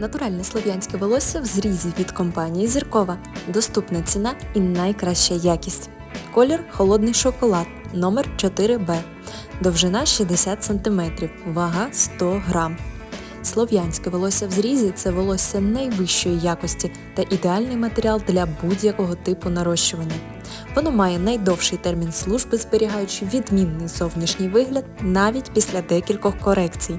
Натуральне слов'янське волосся в зрізі від компанії Зіркова. Доступна ціна і найкраща якість. Колір холодний шоколад номер 4Б. Довжина 60 см, вага 100 грам. Слов'янське волосся в зрізі це волосся найвищої якості та ідеальний матеріал для будь-якого типу нарощування. Воно має найдовший термін служби, зберігаючи відмінний зовнішній вигляд навіть після декількох корекцій.